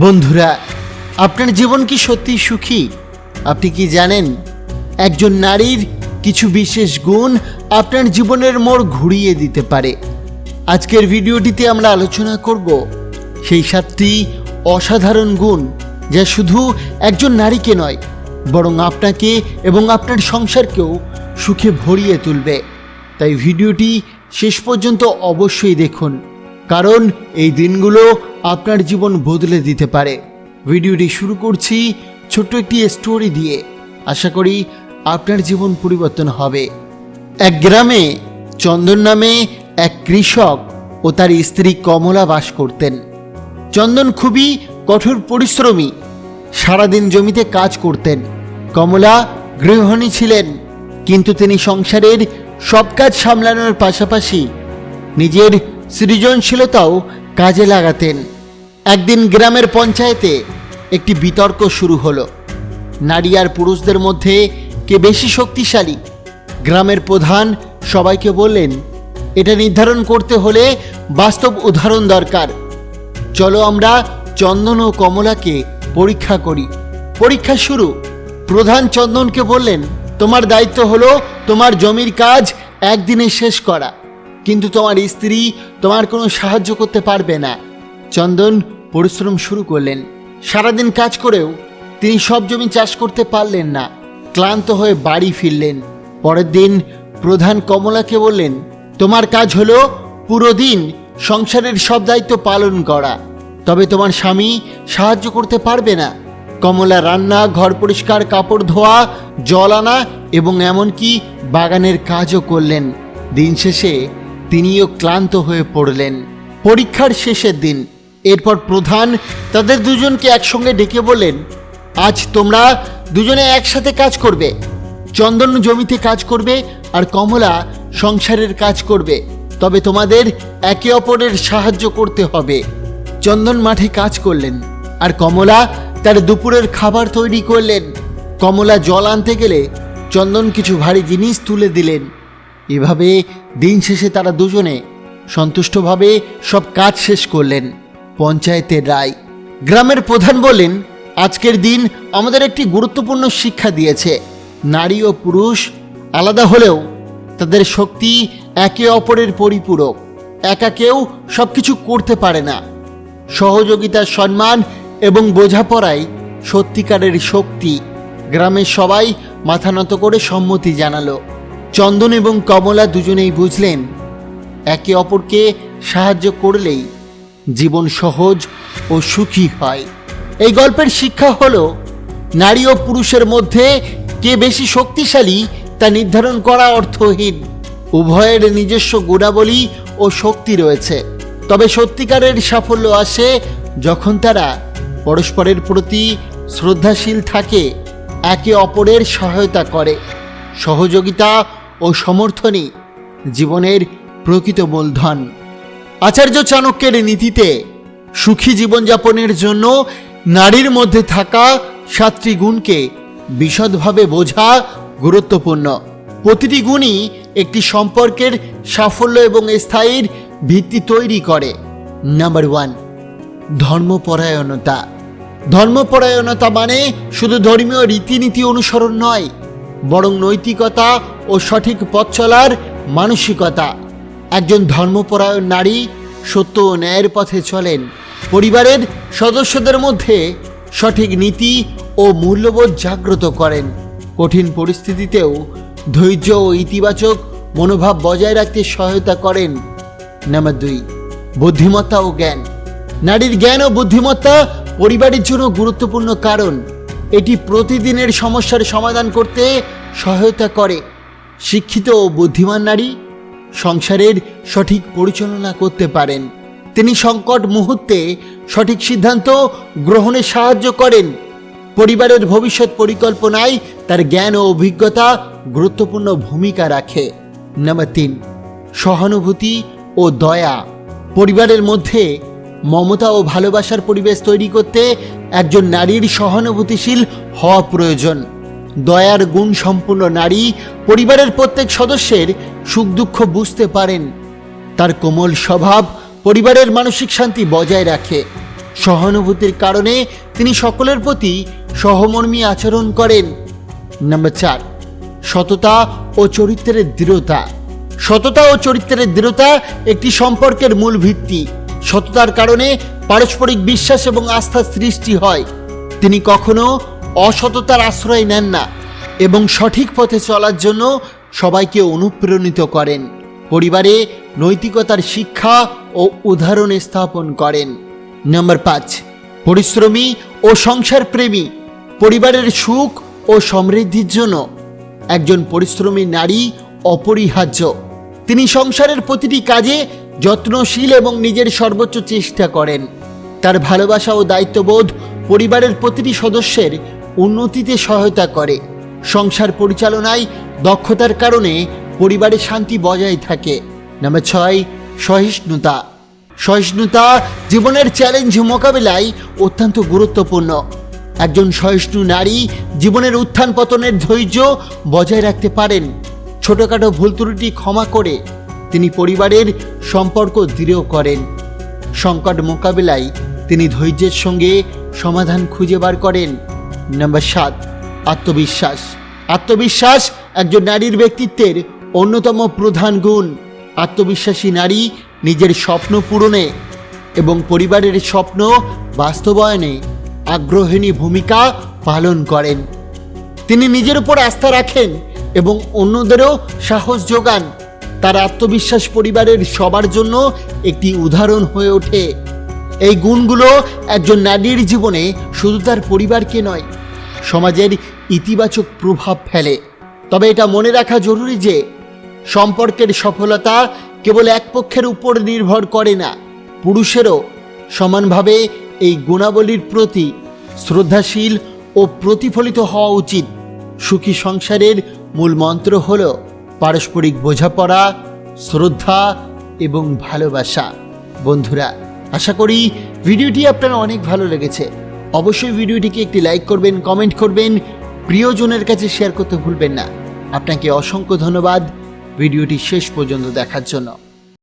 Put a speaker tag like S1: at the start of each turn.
S1: বন্ধুরা, আপনার জীবন কি সত্যি সুখী? আপনি কি জানেন? একজন নারীর কিছু বিশেষ গুণ আপনার জীবনের মোড় ঘুরিয়ে দিতে পারে। আজকের ভিডিওটিতে আমরা আলোচনা করব সেই সাতটি অসাধারণ গুণ যা শুধু একজন নারীকে নয়, বরং আপনাকে এবং আপনার সংসারকেও সুখে ভরিয়ে তুলবে। তাই ভিডিওটি শেষ পর্যন্ত অবশ্যই দেখুন। কারণ এই দিনগুলো আপনার জীবন বদলে দিতে পারে। ভিডিওটি শুরু করছি ছোট্ট একটি স্টোরি দিয়ে। আশা করি আপনার জীবন পরিবর্তন হবে। এক গ্রামে, চন্দন নামে এক কৃষক ও তার স্ত্রী কমলা বাস করতেন। চন্দন খুবই কঠোর পরিশ্রমী, সারাদিন জমিতে কাজ করতেন। কমলা গৃহিণী ছিলেন, কিন্তু তিনি সংসারের সব কাজ সামলানোর পাশাপাশি নিজের সৃজনশীলতাও কাজে লাগাতেন। একদিন গ্রামের পঞ্চায়েতে একটি বিতর্ক শুরু হলো। নারী আর পুরুষদের মধ্যে কে বেশি শক্তিশালী? গ্রামের প্রধান সবাইকে বললেন, এটা নির্ধারণ করতে হলে বাস্তব উদাহরণ দরকার। চলো আমরা চন্দন ও কমলাকে পরীক্ষা করি। পরীক্ষা শুরু। প্রধান চন্দনকে বললেন, তোমার দায়িত্ব হলো তোমার জমির কাজ একদিনে শেষ করা। কিন্তু তোমার স্ত্রী তোমার কোনো সাহায্য করতে পারবে না। চন্দন পরিশ্রম শুরু করলেন। সারাদিন কাজ করেও তিনি সব জমি চাষ করতে পারলেন না। ক্লান্ত হয়ে বাড়ি ফিরলেন। পরের দিন প্রধান কমলাকে বললেন, তোমার কাজ হলো পুরো দিন সংসারের সব দায়িত্ব পালন করা। তবে তোমার স্বামী সাহায্য করতে পারবে না। কমলা রান্না, ঘর পরিষ্কার, কাপড় ধোয়া, জল আনা এবং এমনকি বাগানের কাজও করলেন। দিন শেষে তিনিও ক্লান্ত হয়ে পড়লেন। পরীক্ষার শেষের দিন, এরপর প্রধান তাদের দুজনকে একসঙ্গে ডেকে বললেন, আজ তোমরা দুজনে একসাথে কাজ করবে। চন্দন জমিতে কাজ করবে আর কমলা সংসারের কাজ করবে। তবে তোমাদের একে অপরের সাহায্য করতে হবে। চন্দন মাঠে কাজ করলেন আর কমলা তার দুপুরের খাবার তৈরি করলেন। কমলা জল আনতে গেলে চন্দন কিছু ভারী জিনিস তুলে দিলেন। এভাবে দিন শেষে তারা দুজনে সন্তুষ্টভাবে সব কাজ শেষ করলেন। পঞ্চায়েতের রায়। গ্রামের প্রধান বললেন, আজকের দিন আমাদের একটি গুরুত্বপূর্ণ শিক্ষা দিয়েছে। নারী ও পুরুষ আলাদা হলেও তাদের শক্তি একে অপরের পরিপূরক। একা কেউ সব কিছু করতে পারে না। সহযোগিতার সম্মান এবং বোঝাপড়াই সত্যিকারের শক্তি। গ্রামের সবাই মাথা নত করে সম্মতি জানালো। চন্দন এবং কমলা দুজনেই বুঝলেন, একে অপরকে সাহায্য করলেই জীবন সহজ ও সুখী হয়। এই গল্পের শিক্ষা হল, নারী ও পুরুষের মধ্যে কে বেশি শক্তিশালী তা নির্ধারণ করা অর্থহীন। উভয়ের নিজস্ব গুণাবলী ও শক্তি রয়েছে। তবে সত্যিকারের সাফল্য আসে যখন তারা পরস্পরের প্রতি শ্রদ্ধাশীল থাকে, একে অপরের সহায়তা করে। সহযোগিতা ও সমর্থনই জীবনের প্রকৃত মূলধন। আচার্য চাণক্যের নীতিতে সুখী জীবনযাপনের জন্য নারীর মধ্যে থাকা সাতটি গুণকে বিশদভাবে বোঝা গুরুত্বপূর্ণ। প্রতিটি গুণই একটি সম্পর্কের সাফল্য এবং স্থায়ীর ভিত্তি তৈরি করে। Number one, ধর্মপরায়ণতা। ধর্মপরায়ণতা মানে শুধু ধর্মীয় রীতিনীতি অনুসরণ নয় বরং নৈতিকতা ও সঠিক পথ চলার মানসিকতা। একজন ধর্মপরায়ণ নারী সত্য ও ন্যায়ের পথে চলেন। পরিবারের সদস্যদের মধ্যে সঠিক নীতি ও মূল্যবোধ জাগ্রত করেন। কঠিন পরিস্থিতিতেও ধৈর্য ও ইতিবাচক মনোভাব বজায় রাখতে সহায়তা করেন। নাম্বার দুই, বুদ্ধিমত্তা ও জ্ঞান। নারীর জ্ঞান ও বুদ্ধিমত্তা পরিবারের জন্য গুরুত্বপূর্ণ কারণ। এটি প্রতিদিনের সমস্যার সমাধান করতে সহায়তা করে। শিক্ষিত ও বুদ্ধিমান নারী সংসারের সঠিক পরিচালনা করতে পারেন। তিনি সংকট মুহূর্তে সঠিক সিদ্ধান্ত গ্রহণে সাহায্য করেন। পরিবারের ভবিষ্যৎ পরিকল্পনায় তার জ্ঞান ও অভিজ্ঞতা গুরুত্বপূর্ণ ভূমিকা রাখে। নাম্বার তিন, সহানুভূতি ও দয়া। পরিবারের মধ্যে মমতা ও ভালোবাসার পরিবেশ তৈরি করতে একজন নারীর সহানুভূতিশীল হওয়া প্রয়োজন। দয়ার গুণ সম্পূর্ণ নারী পরিবারের প্রত্যেক সদস্যের সুখ দুঃখ বুঝতে পারেন। তার কোমল স্বভাব পরিবারের মানসিক শান্তি বজায় রাখে। সহানুভূতির কারণে তিনি সকলের প্রতি সহমর্মী আচরণ করেন। নাম্বার চার, সততা ও চরিত্রের দৃঢ়তা। সততা ও চরিত্রের দৃঢ়তা একটি সম্পর্কের মূল ভিত্তি। সততার কারণে পারস্পরিক বিশ্বাস এবং আস্থার সৃষ্টি হয়। তিনি কখনো অসততার আশ্রয় নেন না এবং সঠিক পথে চলার জন্য সবাইকে অনুপ্রাণিত করেন। পরিবারে নৈতিকতার শিক্ষা ও উদাহরণ স্থাপন করেন। নম্বর পাঁচ, পরিশ্রমী ও সংসার প্রেমী পরিবারের সুখ ও সমৃদ্ধির জন্য একজন পরিশ্রমী নারী অপরিহার্য। তিনি সংসারের প্রতিটি কাজে যত্নশীল এবং নিজের সর্বোচ্চ চেষ্টা করেন। তার ভালোবাসা ও দায়িত্ববোধ পরিবারের প্রতিটি সদস্যের উন্নতিতে সহায়তা করে। সংসার পরিচালনায় দক্ষতার কারণে পরিবারে শান্তি বজায় থাকে। নাম্বার ছয়, সহিষ্ণুতা। সহিষ্ণুতা জীবনের চ্যালেঞ্জ মোকাবেলায় অত্যন্ত গুরুত্বপূর্ণ। একজন সহিষ্ণু নারী জীবনের উত্থান পতনের ধৈর্য বজায় রাখতে পারেন। ছোটোখাটো ভুল ত্রুটি ক্ষমা করে তিনি পরিবারের সম্পর্ক দৃঢ় করেন। সংকট মোকাবেলায় তিনি ধৈর্যের সঙ্গে সমাধান খুঁজে বার করেন। নাম্বার সাত, আত্মবিশ্বাস। আত্মবিশ্বাস একজন নারীর ব্যক্তিত্বের অন্যতম প্রধান গুণ। আত্মবিশ্বাসী নারী নিজের স্বপ্ন পূরণে এবং পরিবারের স্বপ্ন বাস্তবায়নে আগ্রহিণী ভূমিকা পালন করেন। তিনি নিজের উপর আস্থা রাখেন এবং অন্যদেরও সাহস যোগান। তার আত্মবিশ্বাস পরিবারের সবার জন্য একটি উদাহরণ হয়ে ওঠে। এই গুণগুলো একজন নারীর জীবনে শুধু তার পরিবারকে নয়, সমাজের ইতিবাচক প্রভাব ফেলে। তবে এটা মনে রাখা জরুরি যে, সম্পর্কের সফলতা কেবল এক পক্ষের উপর নির্ভর করে না, পুরুষেরও সমানভাবে এই গুণাবলীর প্রতি শ্রদ্ধাশীল ও প্রতিফলিত হওয়া উচিত। সুখী সংসারের মূল মন্ত্র হল পারস্পরিক বোঝাপড়া, শ্রদ্ধা এবং ভালোবাসা। বন্ধুরা, আশা করি ভিডিওটি আপনার অনেক ভালো লেগেছে। অবশ্যই ভিডিওটিকে একটি লাইক করবেন, কমেন্ট করবেন, প্রিয়জনের কাছে শেয়ার করতে ভুলবেন না। আপনাকে অসংখ্য ধন্যবাদ ভিডিওটি শেষ পর্যন্ত দেখার জন্য।